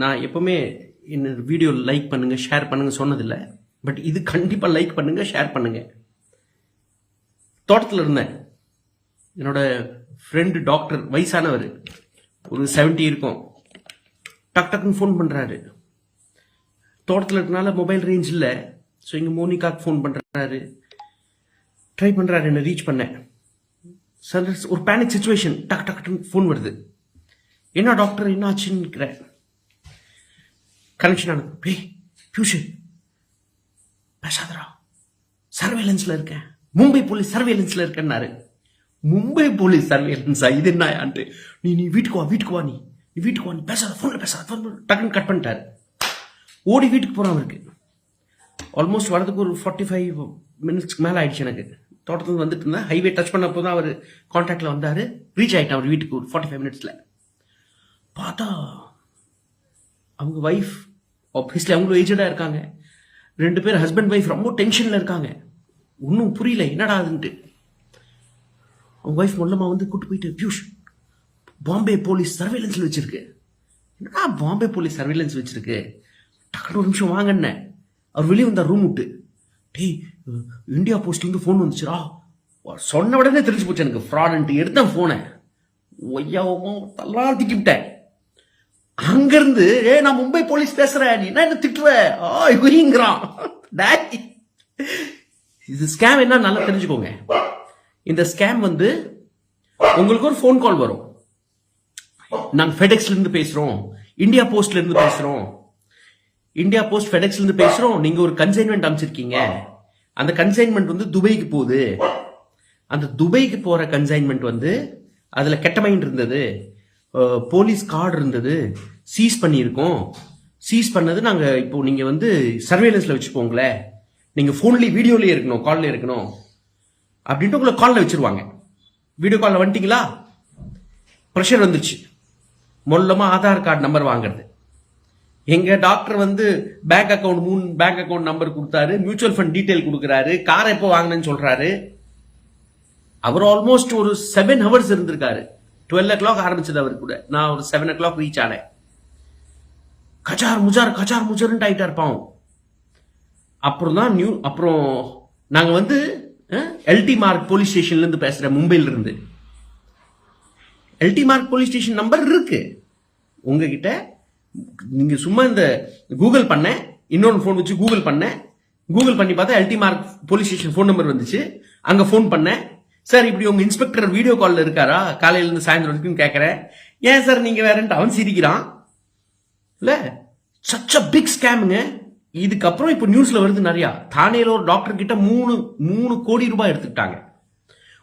நான் எப்பவுமே என்ன வீடியோ லைக் பண்ணுங்க ஷேர் பண்ணுங்க சொன்னதில்லை. பட் இது கண்டிப்பாக லைக் பண்ணுங்க ஷேர் பண்ணுங்க. தோட்டத்தில் இருந்தேன். என்னோட ஃப்ரெண்டு டாக்டர் வயசானவர். ஒரு 70 இருக்கும். டக் டக்குன்னு ஃபோன் பண்ணுறாரு தோட்டத்தில் இருக்கனால மொபைல் ரேஞ்ச் இல்லை. ஸோ இங்கே மோனிகாக்கு ஃபோன் பண்ணுறாரு ட்ரை பண்ணுறாரு என்னை ரீச் பண்ணேன் சார் ஒரு பேனிக் சுச்சுவேஷன் டக் டக்குன்னு ஃபோன் வருது. என்ன டாக்டர் என்ன ஆச்சுன்னு கனெக்ஷன் ஆனது. பே பியூஷு பேசாதரா சர்வேலன்ஸில் இருக்கேன். மும்பை போலீஸ் சர்வேலன்ஸில் இருக்கேன்னாரு. மும்பை போலீஸ் சர்வேலன்ஸா இது என்னயான்ட்டு நீ நீ வீட்டுக்கு வா வீட்டுக்கு வா நீ. நீ வீட்டுக்கு வா நீ பேசாத ஃபோனில் பேசாத ஃபோன் டக்குன்னு கட் பண்ணிட்டாரு. ஓடி வீட்டுக்கு போகிறான் அவருக்கு. ஆல்மோஸ்ட் வரதுக்கு ஒரு ஃபார்ட்டி ஃபைவ் மினிட்ஸ்க்கு மேலே ஆயிடுச்சு எனக்கு. தோட்டத்துலேருந்து வந்துட்டு இருந்தேன். ஹைவே டச் பண்ணப்போ தான் அவர் கான்டாக்டில் வந்தார். ரீச் ஆகிட்டேன் அவர் வீட்டுக்கு ஒரு ஃபார்ட்டி ஃபைவ் மினிட்ஸில் பார்த்தா அவங்க ஒய்ஃப் ஆப்வியஸ்லி அவங்களும் ஏஜடாக இருக்காங்க. ரெண்டு பேர் ஹஸ்பண்ட் ஒய்ஃப் ரொம்ப டென்ஷனில் இருக்காங்க. ஒன்றும் புரியல என்னடா அதுன்ட்டு. அவங்க ஒய்ஃப் மொல்லமா வந்து கூட்டு போயிட்டு பியூஷ் பாம்பே போலீஸ் சர்வேலன்ஸில் வச்சிருக்கு. என்னடா பாம்பே போலீஸ் சர்வேலன்ஸ் வச்சிருக்கு? டக்குனு ஒரு நிமிஷம் வாங்கன்னேன் அவர் வெளியே வந்தார் ரூம் விட்டு. டேய் இந்தியா போஸ்ட்லேருந்து ஃபோன் வந்துச்சுடா. சொன்ன உடனே தெரிஞ்சு போச்சு எனக்கு ஃப்ராடுன்ட்டு எடுத்தேன் ஃபோனை ஒய்யாவும் தள்ளா திக்கிவிட்டேன் அங்கிருந்து ஏ நான் மும்பை போலீஸ் பேசுறேன். நீ என்ன என்ன திட்டுற? ஆ இவங்கிறான் டேய். இது ஸ்கேம் என்ன? நல்லா தெரிஞ்சுக்கோங்க. இந்த ஸ்கேம் வந்து உங்களுக்கு ஒரு ஃபோன் கால் வரும். நாங்க ஃபெடெக்ஸ்ல இருந்து பேசுறோம். இந்தியா போஸ்ட்ல இருந்து பேசுறோம். இந்தியா போஸ்ட் ஃபெடெக்ஸ்ல இருந்து பேசுறோம். நீங்க ஒரு கன்சைன்மெண்ட் அமைச்சிருக்கீங்க அந்த கன்சைன்மெண்ட் வந்து துபைக்கு போகுது. அந்த துபைக்கு போற கன்சைன்மெண்ட் வந்து அதுல கெட்ட மைண்ட் இருந்தது. போலீஸ் கார்டு இருந்தது. சீஸ் பண்ணியிருக்கோம். சீஸ் பண்ணது நாங்க இப்போ நீங்க வந்து சர்வேலன்ஸ்ல வச்சுப்போங்களேன் நீங்க ஃபோன்லேயே வீடியோலயே இருக்கணும் கால்ல இருக்கணும். அப்படின்ட்டு உங்களை கால்ல வச்சிருவாங்க. வீடியோ கால்ல வந்துட்டீங்களா? ப்ரெஷர் வந்துருச்சு மொல்லமா ஆதார் கார்டு நம்பர் வாங்குறது. எங்க டாக்டர் வந்து பேங்க் அக்கௌண்ட் மூணு பேங்க் அக்கவுண்ட் நம்பர் கொடுத்தாரு. மியூச்சுவல் ஃபண்ட் டீட்டெயில் கொடுக்குறாரு. காரை எப்போ வாங்கினேன்னு சொல்றாரு. அவர் ஆல்மோஸ்ட் ஒரு செவன் ஹவர்ஸ் இருந்திருக்காரு. டுவெல் ஓ கிளாக் ஆரம்பிச்சது அவர் கூட. நான் ஒரு செவன் ஓ கிளாக் ரீச் ஆனேன். கச்சார் முஜார் கஜார் முஜார்ன்ட்டு ஆகிட்டா பாவம். அப்புறம் தான் நியூ அப்புறம் நாங்கள் வந்து எல்டி மார்க் போலீஸ் ஸ்டேஷன்லேருந்து பேசுகிறேன் மும்பையிலிருந்து LT Marg police station number இருக்கு. உங்ககிட்ட நீங்கள் சும்மா இந்த கூகுள் பண்ணேன். இன்னொன்று ஃபோன் வச்சு கூகுள் பண்ணேன். கூகுள் பண்ணி பார்த்தா LT Marg police station phone number வந்துச்சு. அங்கே ஃபோன் பண்ணேன். சார் இப்படி உங்க இன்ஸ்பெக்டர் வீடியோ கால்ல இருக்காரா? காலையில இருந்து சாயந்தரம் வரைக்கும் கேட்கறேன் ஏன் சார் நீங்க வேறன்ட்டு அவன் சிரிக்கிறான்? இல்ல. சச் அ பிக் ஸ்கேமுங்க இதுக்கப்புறம் இப்போ நியூஸ்ல வருது நிறைய. தானேல ஒரு டாக்டர் கிட்ட மூணு மூணு கோடி ரூபாய் எடுத்துக்கிட்டாங்க.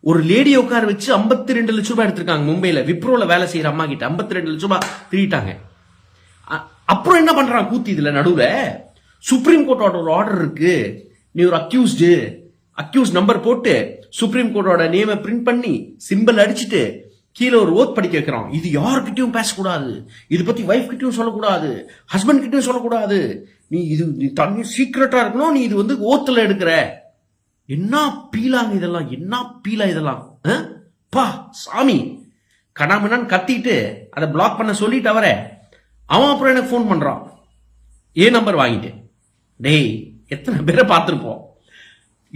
ஒரு லேடி உட்கார வச்சு 52 ரெண்டு லட்ச ரூபாய் எடுத்திருக்காங்க மும்பையில விப்ரோல வேலை செய்யற அம்மா கிட்ட 52 ரெண்டு லட்ச ரூபாய் திருட்டாங்க அ- அப்புறம் என்ன பண்றான் கூத்தி இதுல நடுவுல? சுப்ரீம் கோர்ட்டோட ஒரு ஆர்டர் இருக்கு. நீ ஒரு அக்யூஸ்டு அக்யூஸ் நம்பர் போட்டு சுப்ரீம் கோர்ட்டோட நேமை பிரிண்ட் பண்ணி சிம்பிள் அடிச்சுட்டு கீழே ஒரு ஓத் படிக்க வைக்கிறான் இது யார்கிட்டயும் பேசக்கூடாது. இது பத்தி ஒய்ஃப் கிட்டயும் சொல்லக்கூடாது. ஹஸ்பண்ட் கிட்டயும் சொல்லக்கூடாது. நீ இது நீ தண்ணி சீக்கிரட்டா இருக்கணும். நீ இது வந்து ஓத்துல எடுக்கிற. என்ன பீலாங்க இதெல்லாம்? என்ன பீலா இதெல்லாம்? ஆ? பா சாமி. கடாமனான்னு கத்திட்டு அதை பிளாக் பண்ண சொல்லிட்டு அவரை அவன் அப்புறம் எனக்கு ஃபோன் பண்றான். ஏ நம்பர் வாங்கிட்டு. டேய் எத்தனை பேரை பார்த்துருப்போம்?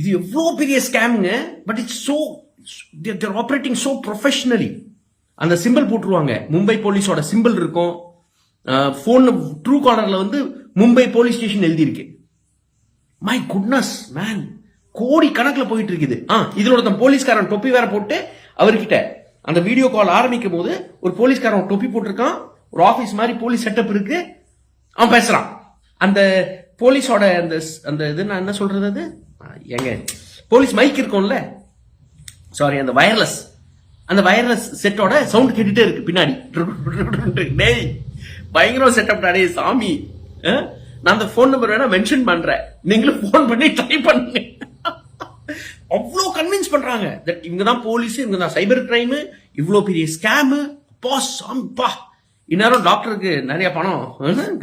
இது எவ்வளோ பெரிய ஸ்கேமுங்க but it's so there operating so professionally அந்த சிம்பிள் போட்டுருவாங்க. மும்பை போலீஸோட சிம்பிள் இருக்கும். ஃபோன் ட்ரூ காலர்ல வந்து மும்பை போலீஸ் ஸ்டேஷன் எழுதியிருக்கு. மை குட்னஸ் மேன் கோடி கணக்கில் போயிட்டு இருக்குது ஆ இதில் ஒருத்தன் போலீஸ்காரன் டொப்பி வேற போட்டு அவர்கிட்ட அந்த வீடியோ கால் ஆரம்பிக்கும் போது ஒரு போலீஸ்காரன் டொப்பி போட்டிருக்கான். ஒரு ஆஃபீஸ் மாதிரி போலீஸ் செட்டப் இருக்கு. அவன் பேசுறான். அந்த போலீஸோட அந்த அந்த இது நான் என்ன சொல்றது அது? எங்க? ஏங்க போலீஸ் மைக் இருக்கும்ல? சாரி அந்த வயர்லெஸ் அந்த வயர்லெஸ் செட்டோட சவுண்ட் கேட்டுட்டே இருக்கு பின்னாடி. டேய் பயங்கரம் செட்டப் டாடே சாமி. நான் அந்த ஃபோன் நம்பர் வேணா மென்ஷன் பண்றேன். நீங்களும் ஃபோன் பண்ணி ட்ரை பண்ணுங்க. அவ்வளோ கன்வின்ஸ் பண்றாங்க. தட் இவங்க தான் போலீஸ் இவங்க தான் சைபர் கிரைம் இவ்வளோ பெரிய ஸ்கேமு பா சாம்பா இந்நேரம் டாக்டருக்கு நிறைய பணம்.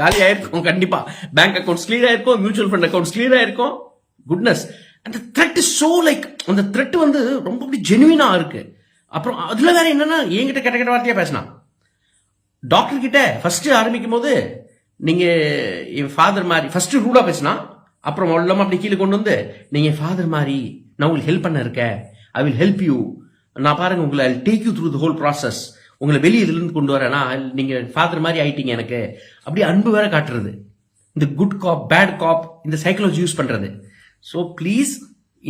காலி ஆயிருக்கும் கண்டிப்பா. பேங்க் அக்கௌண்ட்ஸ் கிளியர் ஆயிருக்கும் மியூச்சுவல் ஃபண்ட் அக்கௌண்ட்ஸ் கிளியர் ஆயிருக்கும். குட்னஸ் அந்த த்ரெட் இஸ் லைக் அந்த த்ரெட் வந்து ரொம்ப அப்படி ஜெனுவினா இருக்கு. அப்புறம் அதுல வேற என்னன்னா என்கிட்ட கெட்ட கெட்ட வார்த்தையா பேசினான் டாக்டர் கிட்ட ஃபர்ஸ்ட் ஆரம்பிக்கும் போது நீங்க என் ஃபாதர் மாதிரி ஃபர்ஸ்ட் ரூடா பேசினா அப்புறம் உள்ளமா அப்படி கீழே கொண்டு வந்து நீங்க ஃபாதர் மாதிரி நான் உங்களுக்கு ஹெல்ப் பண்ண இருக்கேன். ஐ வில் ஹெல்ப் யூ நான் பாருங்க உங்களை take you through the whole process உங்களை வெளியே இதுல இருந்து கொண்டு வரேன். நீங்க ஃபாதர் மாதிரி ஆயிட்டீங்க எனக்கு. அப்படியே அன்பு வேற காட்டுறது. இந்த குட் காப் பேட் காப் இந்த சைக்காலஜி யூஸ் பண்றது. ஸோ ப்ளீஸ்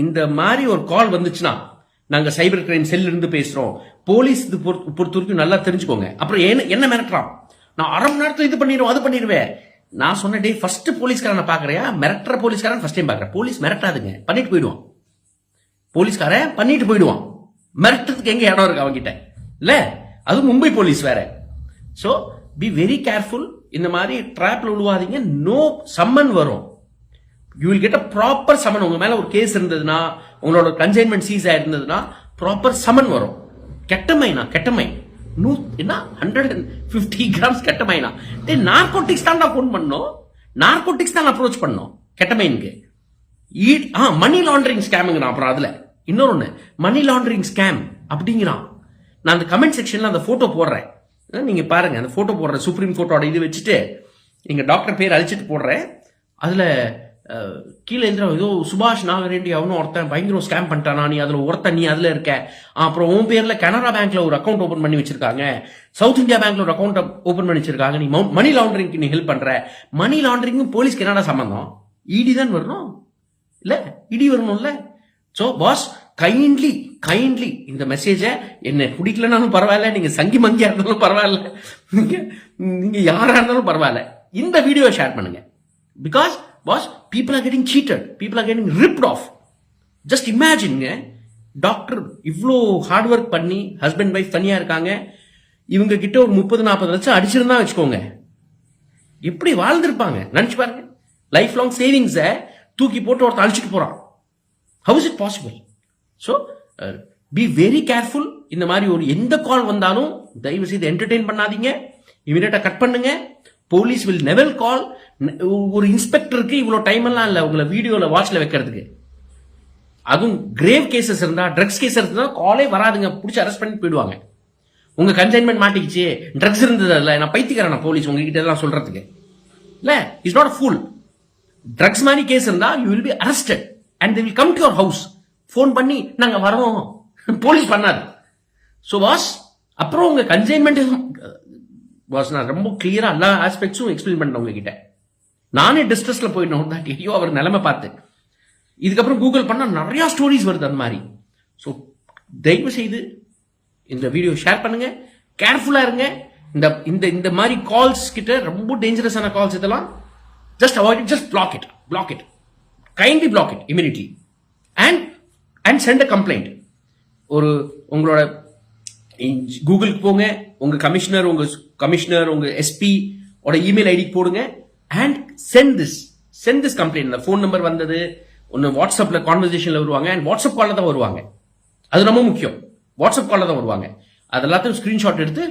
இந்த மாதிரி ஒரு கால் வந்துச்சுன்னா நாங்கள் சைபர் கிரைம் செல்ல இருந்து பேசுகிறோம் போலீஸ் இது பொறுத்த வரைக்கும் நல்லா தெரிஞ்சுக்கோங்க. அப்புறம் என்ன என்ன மிரட்டுறான்? நான் அரை மணி நேரத்தில் இது பண்ணிடுவோம் அது பண்ணிடுவேன். நான் சொன்ன டே ஃபர்ஸ்ட் போலீஸ்காரனை பார்க்குறையா? மிரட்டுற போலீஸ்காரன் ஃபர்ஸ்ட் டைம் பார்க்குறேன். போலீஸ் மிரட்டாதுங்க. பண்ணிட்டு போயிடுவான். போலீஸ்காரன் பண்ணிட்டு போயிடுவான். மிரட்டுறதுக்கு எங்கே இடம் இருக்கு அவன்கிட்ட? இல்லை அது மும்பை போலீஸ் வேற. ஸோ பி வெரி கேர்ஃபுல் இந்த மாதிரி ட்ராப்ல விழுவாதீங்க நோ சம்மன் வரும். You will get a proper summon உங்க மேல ஒரு கேஸ் இருந்ததுன்னா உங்களோட கன்சைன்மெண்ட் சீஸ் ஆயிருந்ததுன்னா ப்ராப்பர் சமன் வரும். கெட்டமைனா கெட்டமை நூ என்ன? ஹண்ட்ரட் அண்ட் ஃபிஃப்டி கிராம்ஸ் கெட்டமைனா டே நார்கோட்டிக்ஸ் தான் ஃபோன் பண்ணோம். நார்கோட்டிக்ஸ் தான் அப்ரோச் பண்ணோம். கெட்டமைனுக்கு ஈ- ஆ மணி லாண்டரிங் ஸ்கேமுங்கிறான் அப்புறம் அதில் இன்னொரு ஒன்று மணி லாண்டரிங் ஸ்கேம் அப்படிங்கிறான். நான் அந்த கமெண்ட் செக்ஷனில் அந்த ஃபோட்டோ போடுறேன். நீங்கள் பாருங்கள் அந்த ஃபோட்டோ போடுறேன் சுப்ரீம் கோர்ட்டோட இது வச்சுட்டு எங்கள் டாக்டர் பேர் அழிச்சிட்டு போடுறேன். அதில் கீழே எழுதுற ஏதோ சுபாஷ் நாகரேண்டி அவனும் ஒருத்தன் பயங்கரம் ஸ்கேம் பண்ணிட்டானா? நீ அதுல ஒருத்தன் நீ அதுல இருக்க. அப்புறம் உன் பேர்ல கனரா பேங்க்ல ஒரு அக்கௌண்ட் ஓபன் பண்ணி வச்சிருக்காங்க. சவுத் இந்தியா பேங்க்ல ஒரு அக்கௌண்ட் ஓபன் பண்ணி வச்சிருக்காங்க. நீ மணி லாண்டரிங்க்கு நீ ஹெல்ப் பண்ற. மணி லாண்டரிங்கும் போலீஸ்க்கு என்னடா சம்பந்தம்? இடி தான் வரணும்? இல்ல இடி வரணும்ல? சோ பாஸ் கைண்ட்லி கைண்ட்லி இந்த மெசேஜை என்ன பிடிக்கலனாலும் பரவாயில்ல நீங்க சங்கி மங்கியா இருந்தாலும் பரவாயில்ல. நீங்க நீங்க யாரா இருந்தாலும் பரவாயில்ல. இந்த வீடியோ ஷேர் பண்ணுங்க. Because boss people are getting cheated people are getting ripped off just இமேஜின்ங்க doctor இவ்வளோ ஹார்ட் ஒர்க் பண்ணி ஹஸ்பண்ட் ஒய்ஃப் தனியாக இருக்காங்க. இவங்க கிட்ட ஒரு முப்பது நாற்பது லட்சம் அடிச்சிருந்தா வச்சுக்கோங்க. எப்படி வாழ்ந்திருப்பாங்க? நினச்சி பாருங்க. லைஃப் லாங் சேவிங்ஸை தூக்கி போட்டு ஒருத்தன் அழிச்சிட்டு போகிறான் how is it possible so be very careful இந்த மாதிரி ஒரு எந்த கால் வந்தாலும் தயவு செய்து என்டர்டெயின் பண்ணாதீங்க இமீடியட்டாக கட் பண்ணுங்க. போலீஸ் வில் நெவல் கால் ஒரு இன்ஸ்பெக்டருக்கு இவ்வளோ டைம் எல்லாம் இல்லை. உங்களை வீடியோவில் வாட்சில் வைக்கிறதுக்கு. அதுவும் கிரேவ் கேசஸ் இருந்தால் ட்ரக்ஸ் கேஸ் இருந்தால் காலே வராதுங்க. பிடிச்சி அரெஸ்ட் பண்ணி போயிடுவாங்க. உங்க கன்சைன்மெண்ட் மாட்டிக்கிச்சு. ட்ரக்ஸ் இருந்தது இல்லை நான் பைத்திக்கிறேன் போலீஸ் உங்ககிட்ட எல்லாம் சொல்றதுக்கு. இல்லை இஸ் நாட் ஃபுல் ட்ரக்ஸ் மாதிரி கேஸ் இருந்தால் you will be arrested and the will come to your house phone பண்ணி நாங்கள் வரோம். போலீஸ் பண்ணாது. ஸோ வாஸ் அப்புறம் உங்க கன்சைன்மெண்ட் வாஸ் நான் ரொம்ப கிளியராக எல்லா ஆஸ்பெக்ட்ஸும் எக்ஸ்பிளைன் பண்ணேன் உங்ககிட்ட. நானே டிஸ்ட்ரெஸ்ல போயிடணும் தான் ஐயோ அவர் நிலைமை பார்த்து. இதுக்கப்புறம் கூகுள் பண்ணால் நிறையா ஸ்டோரிஸ் வருது அந்த மாதிரி. ஸோ தயவு செய்து இந்த வீடியோ ஷேர் பண்ணுங்க. கேர்ஃபுல்லாக இருங்க. இந்த இந்த இந்த மாதிரி கால்ஸ் கிட்ட ரொம்ப டேஞ்சரஸான கால்ஸ் இதெல்லாம் just avoid it just block it block it kindly block it immediately and and send a complaint ஒரு உங்களோட கூகுளுக்கு போங்க உங்க கமிஷனர் உங்க கமிஷனர் உங்க எஸ்பி ஓட இமெயில் ஐடி போடுங்க and send this send this complaint இந்த ஃபோன் நம்பர் வந்தது ஒன்று வாட்ஸ்அப்ல கான்வர்சேஷனில் வருவாங்க அண்ட் வாட்ஸ்அப் காலில் தான் வருவாங்க. அது ரொம்ப முக்கியம். வாட்ஸ்அப் காலில் தான் வருவாங்க. அது எல்லாத்தையும் ஸ்க்ரீன்ஷாட் எடுத்து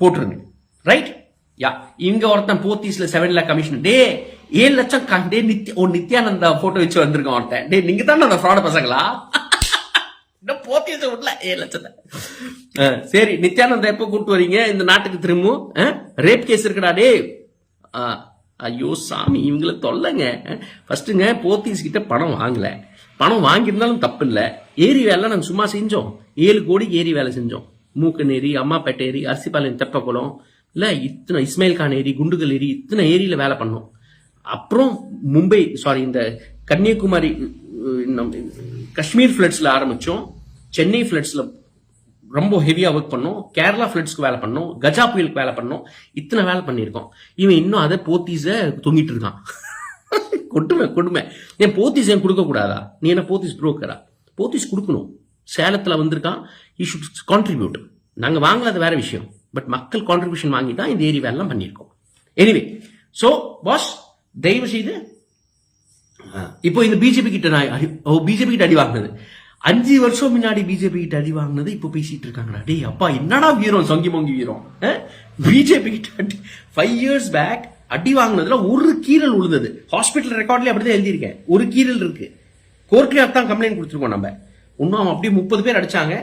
போட்டுருங்க. ரைட் யா இங்க ஒருத்தன் போத்தீஸ்ல செவன் லேக் கமிஷன் டே ஏழு லட்சம் டே நித்யா ஒரு நித்யானந்தா போட்டோ வச்சு வந்திருக்கான் ஒருத்தன். டே நீங்க தானே அந்த ஃப்ராட பசங்களா? இன்னும் போத்தீஸ் விடல. ஏழு லட்சத்தை. சரி நித்யானந்த எப்போ கூப்பிட்டு வரீங்க? இந்த நாட்டுக்கு திரும்பவும்? ரேப் கேஸ் இருக்குடா டே ஐயோ சாமி இவங்கள தொல்லைங்க. ஃபர்ஸ்ட்டுங்க போத்தீஸ் கிட்ட பணம் வாங்கல. பணம் வாங்கியிருந்தாலும் தப்பு இல்லை ஏரி வேலை நாங்கள் சும்மா செஞ்சோம். ஏழு கோடிக்கு ஏரி வேலை செஞ்சோம். மூக்கன் ஏரி அம்மாப்பேட்டை ஏரி அரிசிபாளையம் தெப்பக்குளம். இல்லை இத்தனை இஸ்மாயில் கான் ஏரி குண்டுகல் ஏரி இத்தனை ஏரியில வேலை பண்ணோம். அப்புறம் மும்பை சாரி இந்த கன்னியாகுமரி காஷ்மீர் ஃப்ளட்ஸில் ஆரம்பிச்சோம். சென்னை ஃப்ளட்ஸில் ரொம்ப ஹெவியாக ஒர்க் பண்ணோம். கேரளா ஃப்ளட்ஸ்க்கு வேலை பண்ணோம். கஜா புயலுக்கு வேலை பண்ணோம். இத்தனை வேலை பண்ணியிருக்கோம். இவன் இன்னும் அதை போத்தீஸை தொங்கிட்டு இருக்கான். கொடுமை கொடுமை. ஏன் போத்தீஸ் ஏன் கொடுக்கக்கூடாதா நீ என்ன போத்தீஸ் புரோக்கரா போத்தீஸ் கொடுக்கணும். சேலத்தில் வந்திருக்கான். ஈ ஷுட் கான்ட்ரிபியூட் நாங்கள் வாங்கலாத வேற விஷயம். பட் மக்கள் கான்ட்ரிபியூஷன் வாங்கி தான் இந்த ஏரி வேலைலாம் பண்ணியிருக்கோம். எனிவே ஸோ பாஸ் தயவு செய்து இப்போ இந்த பிஜேபி கிட்ட நான் அடி- ஓ பிஜேபி கிட்ட அடி வாங்கினது. அஞ்சு வருஷம் முன்னாடி பிஜேபி கிட்ட அடி வாங்கினது இப்போ பேசிட்டு இருக்காங்கடா. டேய் அப்பா என்னடா வீரம்? சொங்கி மொங்கி வீரம். பிஜேபி கிட்ட அடி ஃபைவ் இயர்ஸ் பேக் அடி வாங்கினதுல ஒரு கீரல் உழுந்தது. ஹாஸ்பிட்டல் ரெக்கார்ட்லயே அப்படிதான் எழுதியிருக்கேன். ஒரு கீரல் இருக்கு. கோர்ட்லயே தான் கம்ப்ளைண்ட் கொடுத்துருக்கோம் நம்ம. இன்னும் அப்படியே முப்பது பேர் அடிச்சாங்க.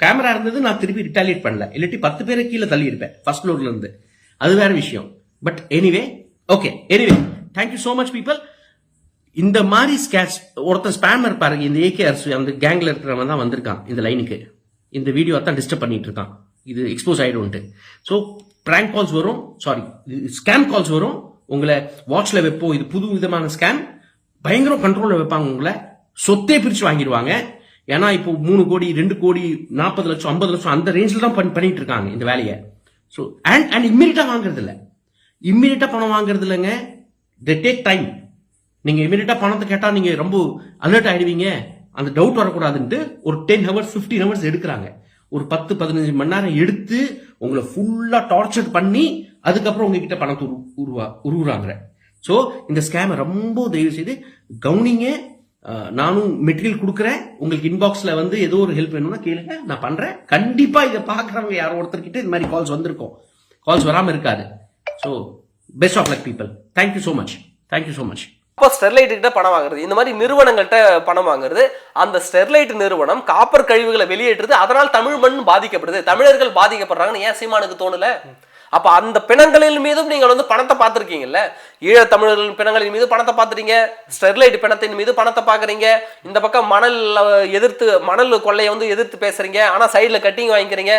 கேமரா இருந்தது நான் திருப்பி ரிட்டாலியேட் பண்ணல. இல்லாட்டி பத்து பேரை கீழே தள்ளி இருப்பேன் ஃபர்ஸ்ட் ஃப்ளோர்ல இருந்து. அது வேற விஷயம். But anyway okay anyway thank you so much people இந்த மாதிரி ஸ்கேட்ச் ஒருத்தன் ஸ்பேமர் பாருங்க இந்த ஏகேஆர் அந்த கேங்ல இருக்கிறவன் தான் வந்திருக்கான் இந்த லைனுக்கு இந்த வீடியோ தான் டிஸ்டர்ப் பண்ணிட்டு இருக்கான் இது எக்ஸ்போஸ் ஆயிடும்ட்டு ஸோ பிராங்க் கால்ஸ் வரும் சாரி ஸ்கேம் கால்ஸ் வரும். உங்களை வாட்ச்ல வைப்போம் இது புது விதமான ஸ்கேம் பயங்கர கண்ட்ரோல்ல வைப்பாங்க உங்களை. சொத்தே பிரிச்சு வாங்கிடுவாங்க. ஏன்னா இப்போ மூணு கோடி ரெண்டு கோடி நாற்பது லட்சம் ஐம்பது லட்சம் அந்த ரேஞ்சில் தான் பண்ணி- பண்ணிட்டு இருக்காங்க இந்த வேலையை. ஸோ அண்ட் அண்ட் இம்மீடியட்டாக வாங்குறது இல்லை இம்மீடியட்டா பணம் வாங்குறது இல்லைங்க த டேக் டைம் நீங்கள் இமீடியட்டாக பணத்தை கேட்டால் நீங்கள் ரொம்ப அலர்ட் ஆகிடுவீங்க அந்த டவுட் வரக்கூடாதுன்ட்டு ஒரு டென் ஹவர்ஸ் 15 ஹவர்ஸ் எடுக்கிறாங்க. ஒரு பத்து பதினஞ்சு மணி நேரம் எடுத்து உங்களை ஃபுல்லாக டார்ச்சர் பண்ணி அதுக்கப்புறம் உங்ககிட்ட பணத்தை உரு- உருவா உருவுறாங்க. ஸோ இந்த ஸ்கேமை ரொம்ப தயவு செய்து கவுனிங்க. நானும் மெட்டீரியல் கொடுக்குறேன். உங்களுக்கு இன்பாக்ஸில் வந்து ஏதோ ஒரு ஹெல்ப் வேணும்னா கேளுங்க. நான் பண்ணுறேன் கண்டிப்பாக இதை பார்க்குறவங்க யாரோ ஒருத்தர்கிட்ட இந்த மாதிரி கால்ஸ் வந்திருக்கும். கால்ஸ் வராமல் இருக்காது. So best of luck people thank you so much thank you so much அப்போ ஸ்டெர்லைட் கிட்ட பணம் வாங்குறது. இந்த மாதிரி நிறுவனங்கள்கிட்ட பணம் வாங்குறது. அந்த ஸ்டெர்லைட் நிறுவனம் காப்பர் கழிவுகளை வெளியேற்றுது. அதனால் தமிழ் மண் பாதிக்கப்படுது. தமிழர்கள் பாதிக்கப்படுறாங்கன்னு ஏன் சீமானுக்கு தோணல? அப்ப அந்த பிணங்களின் மீதும் நீங்கள் வந்து பணத்தை பார்த்துருக்கீங்கல்ல? ஈழ தமிழர்களின் பிணங்களின் மீது பணத்தை பார்த்துறீங்க ஸ்டெர்லைட் பிணத்தின் மீது பணத்தை பார்க்குறீங்க. இந்த பக்கம் மணல் எதிர்த்து மணல் கொள்ளையை வந்து எதிர்த்து பேசுறீங்க. ஆனால் சைடில் கட்டிங் வாங்கிக்கிறீங்க.